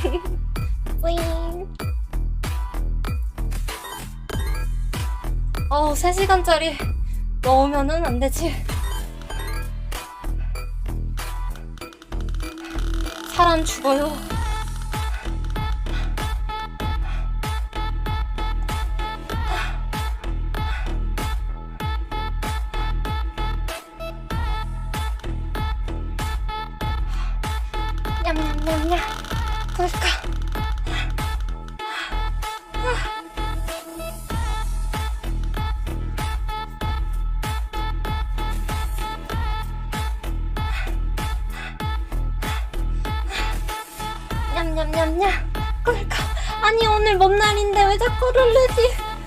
뿌잉. 어, 3시간짜리 넣으면은 안 되지. 사람 죽어요. 냠냠냠냠. 그러니까. 냠냠냠냠. 그러니까. 아니 오늘 뭔 날인데 왜 자꾸 룰르지?